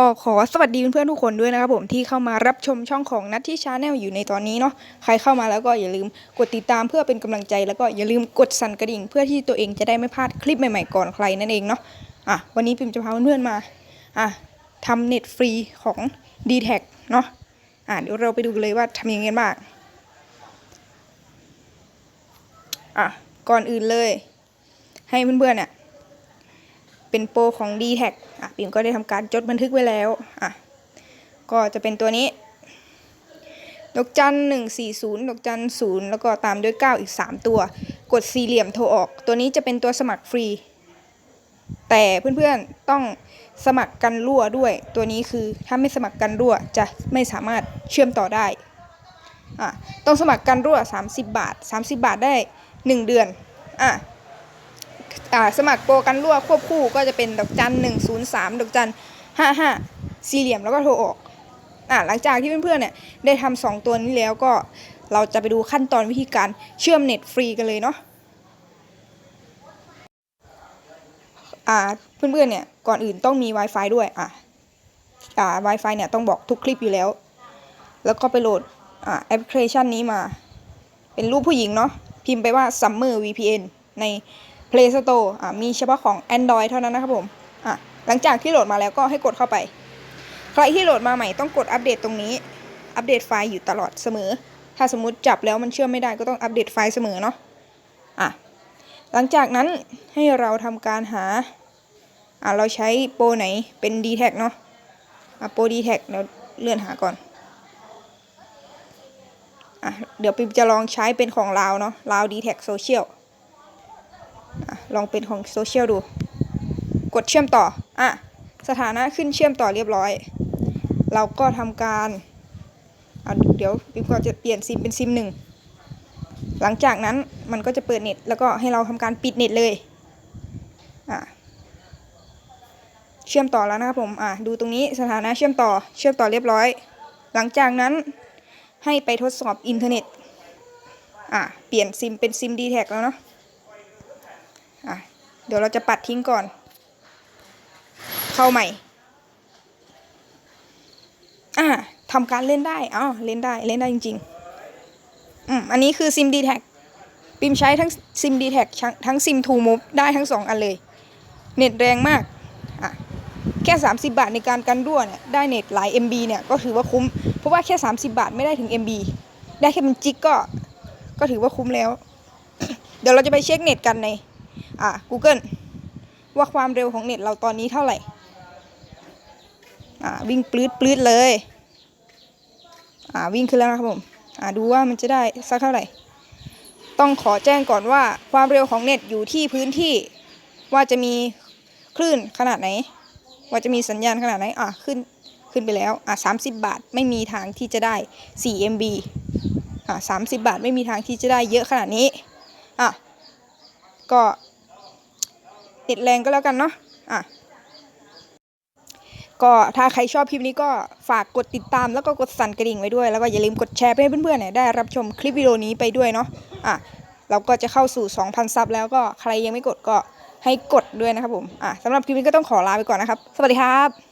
ก็ขอสวัสดีเพื่อนๆทุกคนด้วยนะครับผมที่เข้ามารับชมช่องของนัทที่ชาแนลอยู่ในตอนนี้เนาะใครเข้ามาแล้วก็อย่าลืมกดติดตามเพื่อเป็นกำลังใจ แล้วก็อย่าลืมกดสั่นกระดิ่ง เพื่อที่ตัวเองจะได้ไม่พลาดคลิปใหม่ๆก่อนใครนั่นเองเนาะอะวันนี้ปิมจะพาเพื่อนๆมาอะทำเน็ตฟรีของ d t แทเนาะอะเดี๋ยวเราไปดูกันเลยว่าทำยังไงบ้างอะก่อนอื่นเลย ให้เพื่อนๆเนี่ย เป็นโปรของ d t แทอะปิ่มก็ได้ทำการจดบันทึกไว้แล้วอะก็จะเป็นตัวนี้ ดอกจันหนึ่งสี่ศูนย์ดอกจันศูนย์แล้วก็ตามด้วยเก้าอีกสามตัว กดสี่เหลี่ยมโทรออก ตัวนี้จะเป็นตัวสมัครฟรี แต่เพื่อนๆต้องสมัครกันรั่วด้วย ตัวนี้คือถ้าไม่สมัครกันรั่วจะไม่สามารถเชื่อมต่อได้อะต้องสมัครกันรั่ว 30 บาท 30 บาทได้ 1 เดือนอะ สมัครโปรกันรั่วควบคู่ก็จะเป็นดอกจันหนึ่งศูนย์สามดอกจันห้าห้าสี่เหลี่ยมแล้วก็โทรออกอ่าหลังจากที่เพื่อนๆเนี่ยได้ทำสองตัวนี้แล้วก็เราจะไปดูขั้นตอนวิธีการเชื่อมเน็ตฟรีกันเลยเนาะอ่าเพื่อนๆเนี่ยก่อนอื่นต้องมี Wi-Fi ด้วยอ่าอ่า Wi-Fi เนี่ยต้องบอกทุกคลิปอยู่แล้ว แล้วก็ไปโหลดอ่าแอปพลิเคชันนี้มา เป็นรูปผู้หญิงเนาะพิมพ์ไปว่า Summer VPN ใน Play Store อ่ามีเฉพาะของ Android เท่านั้นนะครับผมอะหลังจากที่โหลดมาแล้วก็ให้กดเข้าไป ใครที่โหลดมาใหม่ต้องกดอัปเดตตรงนี้ อัปเดตไฟล์อยู่ตลอดเสมอ ถ้าสมมติจับแล้วมันเชื่อมไม่ได้ก็ต้องอัปเดตไฟล์เสมอเนาะอะหลังจากนั้นให้เราทำการหาอะเราใช้โปรไหนเป็น d t แทเนาะอะโปร d t แทเดี๋ยวเลื่อนหาก่อนอะเดี๋ยวปิมจะลองใช้เป็นของลาวเนาะลาว d t แทโซเชียล ลองเป็นของโซเชียลดู กดเชื่อมต่อ อะ สถานะขึ้นเชื่อมต่อเรียบร้อย เราก็ทำการอะเดี๋ยวปิมก็จะเปลี่ยนซิมเป็นซิมหนึ่ง หลังจากนั้นมันก็จะเปิดเน็ต แล้วก็ให้เราทำการปิดเน็ตเลย อะ เชื่อมต่อแล้วนะครับผม อะ ดูตรงนี้สถานะเชื่อมต่อ เชื่อมต่อเรียบร้อย หลังจากนั้นให้ไปทดสอบอินเทอร์เน็ต อะ เปลี่ยนซิมเป็นซิมดีแท็แล้วเนาะ เดี๋ยวเราจะปัดทิ้งก่อน เข้าใหม่ อะทำการเล่นได้อ้าวเล่นได้ เล่นได้จริงๆ อืม อันนี้คือซิมดีแท็ปิมใช้ทั้งซิมดีแท็ทั้งซิมทูมูฟได้ทั้งสองอันเลย เน็ตแรงมาก อะ แค่ 30 บาทในการกันรั่วเนี่ย ได้เน็ตหลาย MB เนี่ย ก็ถือว่าคุ้ม เพราะว่าแค่ 30 บาทไม่ได้ถึง MB ได้แค่เป็นจิกก็ ก็ถือว่าคุ้มแล้ว เดี๋ยวเราจะไปเช็คเน็ตกันใน อ่า Google ว่าความเร็วของเน็ตเราตอนนี้เท่าไหร่ อ่าวิ่งปลื้ดปลื้ดเลย อ่าวิ่งขึ้นแล้วนะครับผม อ่าดูว่ามันจะได้สักเท่าไหร่ ต้องขอแจ้งก่อนว่าความเร็วของเน็ตอยู่ที่พื้นที่ว่าจะมีคลื่นขนาดไหน ว่าจะมีสัญญาณขนาดไหน อ่าขึ้นขึ้นไปแล้ว อ่าสามสิบบาทไม่มีทางที่จะได้ 4 MB อ่าสามสิบบาทไม่มีทางที่จะได้เยอะขนาดนี้ อะ ก็เน็ตแรงก็แล้วกันเนาะอะก็ถ้าใครชอบคลิปนี้ก็ฝากกดติดตามแล้วก็กดสั่นกระดิ่งไว้ด้วย แล้วก็อย่าลืมกดแชร์ไปให้เพื่อนๆเนี่ยได้รับชมคลิปวิดีโอนี้ไปด้วยเนาะอะเราก็จะเข้าสู่ 2,000 ซับแล้วก็ใครยังไม่กดก็ให้กดด้วยนะครับผมอะสำหรับคลิปนี้ก็ต้องขอลาไปก่อนนะครับ สวัสดีครับ